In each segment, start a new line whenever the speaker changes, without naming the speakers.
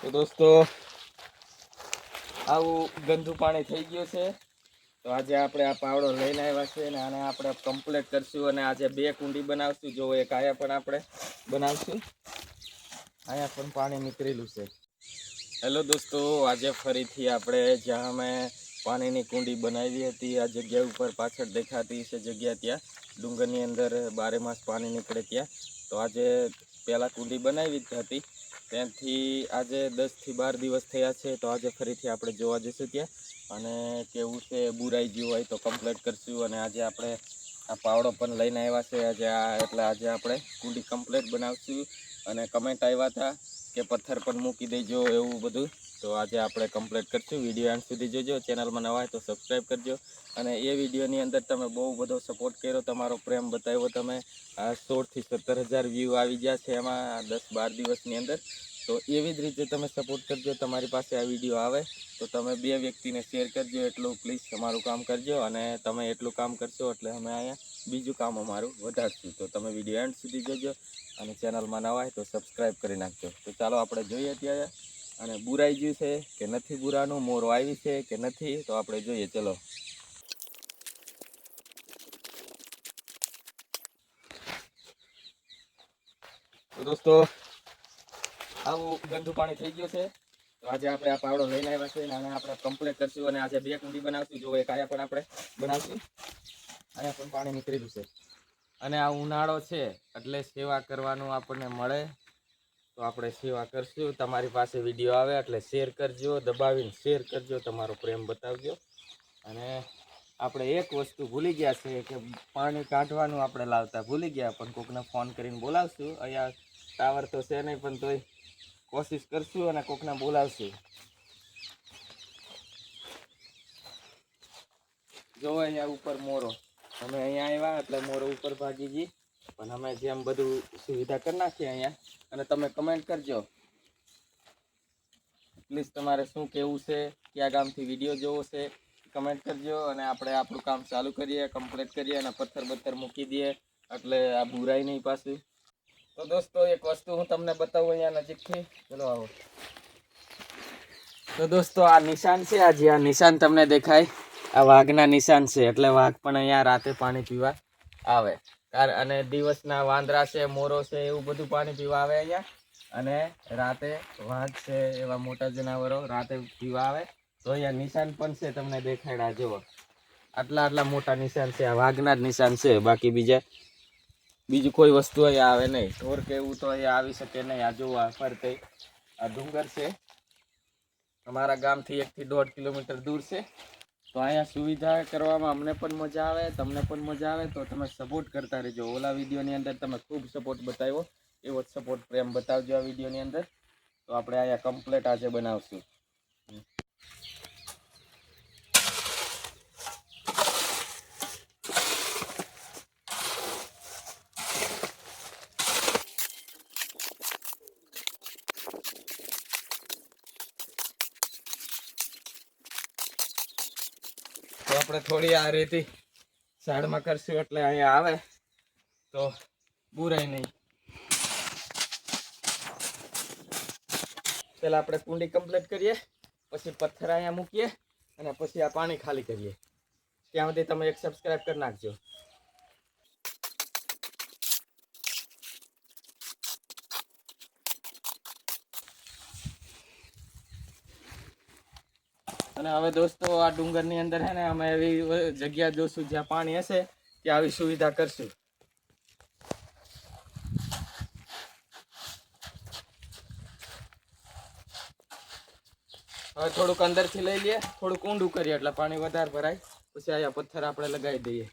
તો દોસ્તો, આવું ગંદુ પાણી થઈ ગયું છે. તો આજે આપણે આ પાવડો લઈને આવ્યા છે અને આને આપણે કમ્પ્લીટ કરશું અને આજે બે કુંડી બનાવશું. જો એક આયા પણ આપણે બનાવશું. અહીંયા પણ પાણી નીકળેલું છે. હેલો દોસ્તો, આજે ફરીથી આપણે જ્યાં અમે પાણીની કુંડી બનાવી હતી, આ જગ્યા ઉપર પાછળ દેખાતી છે જગ્યા ત્યાં. ડુંગરની અંદર બારે માસ પાણી નીકળે ત્યાં. તો આજે પહેલાં કુંડી બનાવી જ હતી. ત્યાંથી આજે દસથી બાર દિવસ થયા છે, તો આજે ફરીથી આપણે જોવા જઈશું ત્યાં. અને કેવું છે, બુરાઈ ગયું હોય તો કમ્પ્લીટ કરશું. અને આજે આપણે આ પાવડો પણ લઈને આવ્યા છે. આજે આ એટલે આજે આપણે કુંડી કમ્પ્લીટ બનાવશું. અને કમેન્ટ આવ્યા હતા કે પથ્થર પણ મૂકી દેજો એવું બધું. તો આજે આપણે કમ્પ્લીટ કરશું. વીડિયો એન્ડ સુધી જોજો. ચેનલમાં નવા હોય તો સબસ્ક્રાઈબ કરજો. અને એ વિડીયોની અંદર તમે બહુ બધો સપોર્ટ કર્યો. તમારો પ્રેમ બતાવ્યો તમે. સોળથી સત્તર હજાર વ્યૂ આવી ગયા છે એમાં દસ બાર દિવસની અંદર. તો એવી જ રીતે તમે સપોર્ટ કરજો. તમારી પાસે આ વીડિયો આવે. તો તમે બે વ્યક્તિને શેર કરજો. એટલું પ્લીઝ તમારું કામ કરજો. અને તમે એટલું કામ કરશો એટલે અમે અહીંયા બીજું કામ અમારું વધારશું. તો તમે વીડિયો એન્ડ સુધી જોજો અને ચેનલમાં નવા હોય તો સબસ્ક્રાઈબ કરી નાખજો. તો ચાલો આપણે જોઈએ અત્યારે અને બુરાઈ ગયું છે કે નથી બુરાનું, મોર આવી છે કે નથી, તો આપણે જોઈએ. ચલો. દોસ્તો, આવું ગંદુ પાણી થઈ ગયું છે. તો આજે આપણે આ પાવડો લઈને આવ્યા છે અને આપણે કમ્પ્લીટ કરશું અને આજે બે કુંડી બનાવશું. જો એક આયા પણ આપણે બનાવશું. અહીંયા પણ પાણી નીકળી છે. અને આ ઉનાળો છે, એટલે સેવા કરવાનું આપણને મળે. તો આપણે સેવા કરશું. તમારી પાસે વીડિયો આવે, એટલે શેર કરજો, દબાવીને શેર કરજો, તમારો પ્રેમ બતાવજો. અને આપણે એક વસ્તુ ભૂલી ગયા છે કે પાણી કાઢવાનું આપણે લાવતા ભૂલી ગયા, પણ કોકને ફોન કરીને બોલાવશું. અહીંયા ટાવર તો છે નહીં, પણ તોય કોશિશ કરશું અને કોકને બોલાવશું. જો અહીંયા ઉપર મોરો. અમે અહીંયા આવ્યા એટલે મોરો ઉપર ભાગી ગઈ. પણ અમે જેમ બધું સુવિધા કરી નાખીએ અહીંયા. અને તમે કમેન્ટ કરજો. પ્લીઝ તમારે શું કેવું છે, કયા ગામથી વીડિયો જોવો છે કમેન્ટ કરજો. અને આપણે આપણું કામ ચાલુ કરીએ કમ્પ્લીટ કરીએ અને પથ્થર બથ્થર મૂકી દઈએ. એટલે આ બુરાય નહીં પાછું. તો દોસ્તો, એક વસ્તુ હું તમને બતાવું અહીંયા નજીકથી. ચલો આવો. તો દોસ્તો, આ નિશાન છે આજે આ નિશાન તમને દેખાય. આ વાઘના નિશાન છે, એટલે વાઘ પણ અહીંયા રાતે પાણી પીવા આવે. અને દિવસના વાંદરા છે, મોરો છે, એવું બધું પાણી પીવા આવે અહીંયા. અને રાતે વાઘ છે, એવા મોટા જનાવરો રાતે પીવા આવે. તો અહીંયા નિશાન પણ છે, તમને દેખાડ્યા જુઓ આટલા આટલા મોટા નિશાન છે, આ વાઘના જ નિશાન છે, બાકી બીજા બીજું કોઈ વસ્તુ અહીંયા આવે નહીં. ઢોર કે એવું તો અહીંયા આવી શકે નહીં. આ જોવા ફરતે આ ડુંગર છે. અમારા ગામથી એકથી દોઢ કિલોમીટર દૂર છે. તો અહીંયા સુવિધા કરવામાં અમને પણ મજા આવે, તમને પણ મજા આવે, તો તમે સપોર્ટ કરતા રહેજો. ઓલા વિડીયોની અંદર તમે ખૂબ સપોર્ટ બતાવ્યો. એવો જ સપોર્ટ પ્રેમ બતાવજો આ વિડીયોની અંદર. તો આપણે અહીંયા કમ્પ્લેટ આજે બનાવશું તો આપણે થોડી આ રેતી સાઈડમાં કરશું એટલે અહીંયા આવે. તો બુરાય નહીં. પેલા આપણે કુંડી કમ્પ્લીટ કરીએ, પછી પથ્થર અહીંયા મૂકીએ અને પછી આ પાણી ખાલી કરીએ. ત્યાં સુધી તમે એક સબસ્ક્રાઈબ કરી નાખજો. અને હવે દોસ્તો, આ ડુંગરની અંદર છે ને, અમે એવી જગ્યા જોશું જ્યાં પાણી હશે, ત્યાં આવી સુવિધા કરશું. હવે થોડુંક અંદરથી લઈ લઈએ, થોડુંક ઊંડું કરીએ, એટલે પાણી વધારે ભરાય. પછી અહીંયા પથ્થર આપણે લગાવી દઈએ.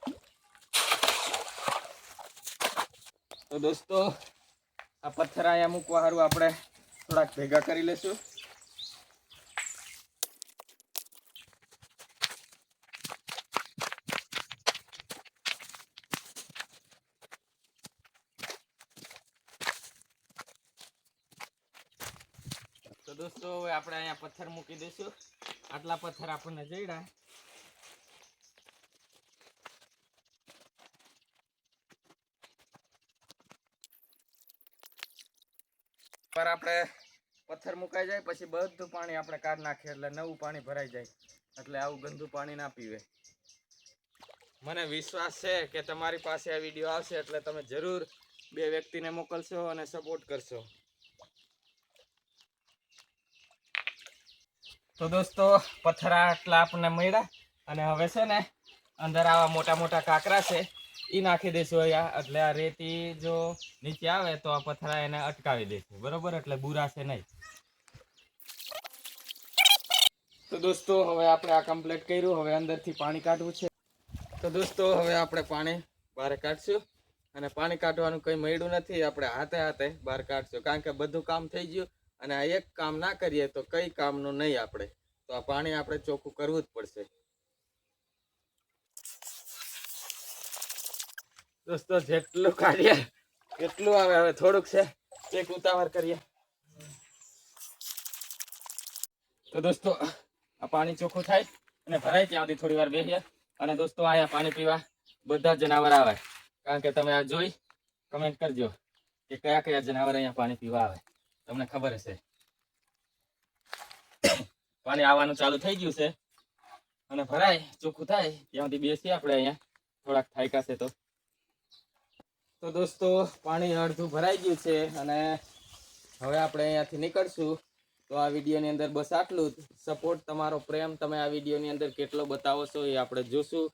તો દોસ્તો, આ પથ્થર અહીંયા મૂકવા સારું આપણે થોડાક ભેગા કરી લેશું દોસ્તો, હવે આપણે અહીંયા પથ્થર મૂકી દઈશું. આટલા પથ્થર આપણને જઈડા આપણે પથ્થર મુકાઈ જાય, પછી બધું પાણી આપણે કાઢ નાખીએ એટલે નવું પાણી ભરાઈ જાય. એટલે આવું ગંદુ પાણી ના પીવે. મને વિશ્વાસ છે કે તમારી પાસે આ વીડિયો આવશે, એટલે તમે જરૂર બે વ્યક્તિને મોકલશો અને સપોર્ટ કરશો. તો દોસ્તો, પથરા આટલા આપણને મળ્યા અને હવે છે ને અંદર આવા મોટા મોટા કાંકરા છે એ નાખી દઈશું અહીંયા. એટલે આ રેતી જો નીચે આવે તો આ પથરા એને અટકાવી દેશે બરોબર? એટલે બુરાશે નહીં. તો દોસ્તો, હવે આપણે આ કમ્પ્લીટ કર્યું. હવે અંદરથી પાણી કાઢવું છે. તો દોસ્તો, હવે આપણે પાણી બહાર કાઢશું. અને પાણી કાઢવાનું કંઈ મળ્યું નથી. આપણે હાથે હાથે બહાર કાઢશું. કારણ કે બધું કામ થઈ ગયું. અને આ એક કામ ના કરીએ તો કઈ કામનું નહીં આપણે. તો આ પાણી આપણે ચોખ્ખું કરવું જ પડશે. દોસ્તો, જેટલું કાઢીએ, એટલું આવે. હવે થોડુંક છે. એક ઉતાવળ કરીએ. તો દોસ્તો, આ પાણી ચોખ્ખું થાય અને ભરાય ત્યાં સુધી થોડી વાર બેસીએ અને દોસ્તો, અહીંયા પાણી પીવા બધા જનાવર આવે. કારણ કે તમે આ જોઈ કમેન્ટ કરજો કે કયા કયા જનાવર અહીંયા પાણી પીવા આવે. તમને ખબર હશે. પાણી આવવાનું ચાલુ થઈ ગયું છે. અને ભરાય, ચોખ્ખું થાય, ત્યાં સુધી બેસીએ આપણે અહીંયા. થોડાક થાયકાશે તો. તો દોસ્તો, પાણી અડધું ભરાઈ ગયું છે અને હવે આપણે અહીંયાથી નીકળશું. તો આ વિડીયોની અંદર બસ આટલું જ. સપોર્ટ તમારો પ્રેમ, તમે આ વિડીયોની અંદર કેટલો બતાવો છો એ આપણે જોશું.